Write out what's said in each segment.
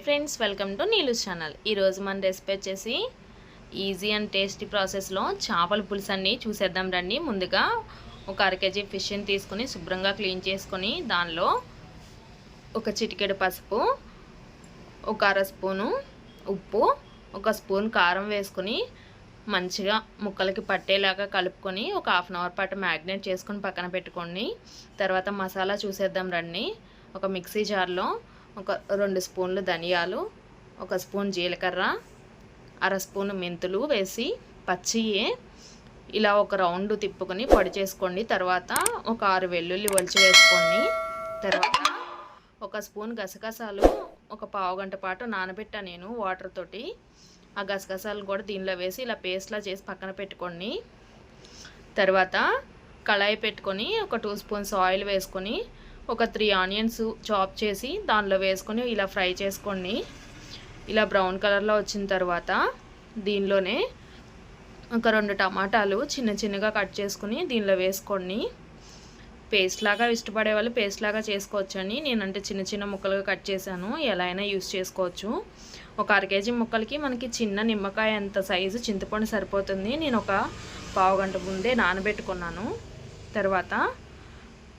Friends welcome to Neelu's channel ఈరోజు మన recipe వచ్చేసి ఈజీ అండ్ టేస్టీ ప్రాసెస్లో చేపల పులుసు అన్ని చూసేద్దాం రండి. ముందుగా ఒక అర కేజీ ఫిష్ని తీసుకుని శుభ్రంగా క్లీన్ చేసుకొని దానిలో ఒక చిటికెడు పసుపు ఒక అర స్పూను ఉప్పు ఒక స్పూన్ కారం వేసుకొని మంచిగా ముక్కలకి పట్టేలాగా కలుపుకొని ఒక హాఫ్ అన్ అవర్ పాటు మ్యాగ్నేట్ చేసుకొని పక్కన పెట్టుకోండి. తర్వాత మసాలా చూసేద్దాం రండి. ఒక మిక్సీ జార్లో ఒక రెండు స్పూన్లు ధనియాలు ఒక స్పూన్ జీలకర్ర అర స్పూన్ మెంతులు వేసి పచ్చియే ఇలా ఒక రౌండ్ తిప్పుకొని పొడి చేసుకోండి. తర్వాత ఒక ఆరు వెల్లుల్లి ఒలిచి వేసుకోండి. తర్వాత ఒక స్పూన్ గసగసాలు ఒక పావు గంట పాటు నానబెట్టా నేను వాటర్ తోటి. ఆ గసగసాలు కూడా దీనిలో వేసి ఇలా పేస్ట్లా చేసి పక్కన పెట్టుకోండి. తర్వాత కళాయి పెట్టుకొని ఒక టూ స్పూన్స్ ఆయిల్ వేసుకొని ఒక త్రీ ఆనియన్స్ చాప్ చేసి దానిలో వేసుకొని ఇలా ఫ్రై చేసుకోండి. ఇలా బ్రౌన్ కలర్లో వచ్చిన తర్వాత దీనిలోనే ఒక రెండు టమాటాలు చిన్న చిన్నగా కట్ చేసుకుని దీనిలో వేసుకోండి. పేస్ట్ లాగా ఇష్టపడే వాళ్ళు పేస్ట్ లాగా చేసుకోవచ్చండి. నేనంటే చిన్న చిన్న ముక్కలుగా కట్ చేశాను. ఎలా అయినా యూస్ చేసుకోవచ్చు. ఒక అర కేజీ ముక్కలకి మనకి చిన్న నిమ్మకాయ అంత సైజు చింతపండు సరిపోతుంది. నేను ఒక పావు గంట ముందే నానబెట్టుకున్నాను. తర్వాత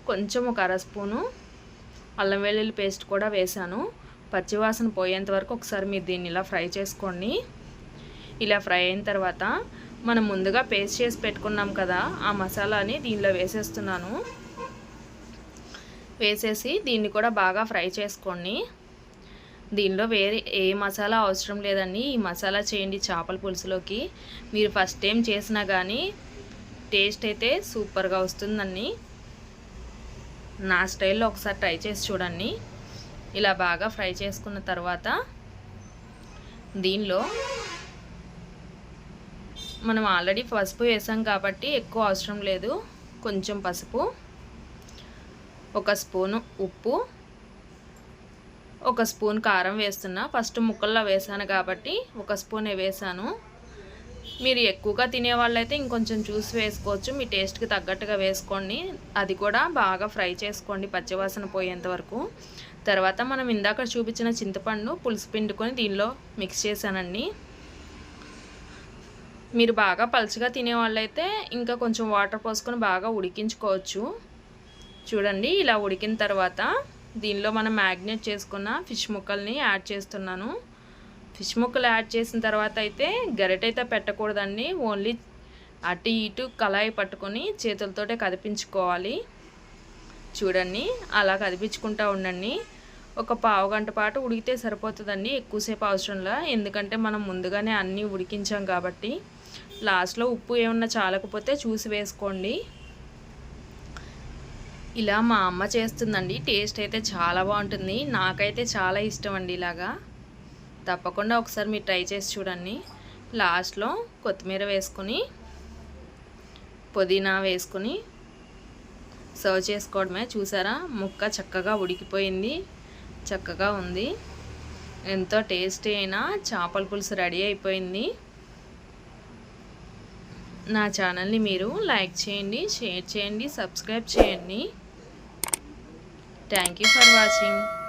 కొంచెం ఒక అర స్పూను అల్లం వెల్లుల్లి పేస్ట్ కూడా వేసాను పచ్చివాసన పోయేంత వరకు ఒకసారి మీరు దీన్ని ఇలా ఫ్రై చేసుకోండి. ఇలా ఫ్రై అయిన తర్వాత మనం ముందుగా పేస్ట్ చేసి పెట్టుకున్నాం కదా ఆ మసాలాని దీనిలో వేసేస్తున్నాను. వేసేసి దీన్ని కూడా బాగా ఫ్రై చేసుకోండి. దీనిలో వేరే ఏ మసాలా అవసరం లేదండి. ఈ మసాలా చేయండి చేపల పులుసులోకి. మీరు ఫస్ట్ టైం చేసినా కానీ టేస్ట్ అయితే సూపర్గా వస్తుందండి. నా స్టైల్లో ఒకసారి ట్రై చేసి చూడండి. ఇలా బాగా ఫ్రై చేసుకున్న తర్వాత దీనిలో మనం ఆల్రెడీ పసుపు వేసాం కాబట్టి ఎక్కువ అవసరం లేదు. కొంచెం పసుపు ఒక స్పూను ఉప్పు ఒక స్పూన్ కారం వేస్తున్నా. ఫస్ట్ ముక్కల్లో వేసాను కాబట్టి ఒక స్పూనే వేసాను. మీరు ఎక్కువగా తినే వాళ్ళైతే ఇంకొంచెం చూసి వేసుకోవచ్చు మీ టేస్ట్కి తగ్గట్టుగా వేసుకోండి. అది కూడా బాగా ఫ్రై చేసుకోండి పచ్చివాసన పోయేంత వరకు. తర్వాత మనం ఇందాక చూపించిన చింతపండు పులుసు పిండుకొని దీనిలో మిక్స్ చేశానండి. మీరు బాగా పలుచగా తినే వాళ్ళైతే ఇంకా కొంచెం వాటర్ పోసుకొని బాగా ఉడికించుకోవచ్చు. చూడండి ఇలా ఉడికిన తర్వాత దీనిలో మనం మ్యాగ్నేట్ చేసుకున్న ఫిష్ ముక్కల్ని యాడ్ చేస్తున్నాను. ఫిష్ ముక్కలు యాడ్ చేసిన తర్వాత అయితే గరిటైతే పెట్టకూడదండి. ఓన్లీ అటు ఇటు కళాయి పట్టుకొని చేతులతోటే కదిపించుకోవాలి. చూడండి అలా కదిపించుకుంటూ ఉండండి. ఒక పావు గంట పాటు ఉడికితే సరిపోతుందండి ఎక్కువసేపు అవసరంలా. ఎందుకంటే మనం ముందుగానే అన్నీ ఉడికించాం కాబట్టి. లాస్ట్లో ఉప్పు ఏమన్నా చాలకపోతే చూసి వేసుకోండి. ఇలా మా అమ్మ చేస్తుందండి. టేస్ట్ అయితే చాలా బాగుంటుంది. నాకైతే చాలా ఇష్టం అండి ఇలాగా. తప్పకుండా ఒకసారి మీరు ట్రై చేసి చూడండి. లాస్ట్లో కొత్తిమీర వేసుకొని పుదీనా వేసుకొని సర్వ్ చేసుకోవడమే. చూసారా? ముక్క చక్కగా ఉడికిపోయింది. చక్కగా ఉంది. ఎంతో టేస్టీ అయిన చేపల పులుసు రెడీ అయిపోయింది. నా ఛానల్ని మీరు లైక్ చేయండి షేర్ చేయండి సబ్స్క్రైబ్ చేయండి. Thank you for watching.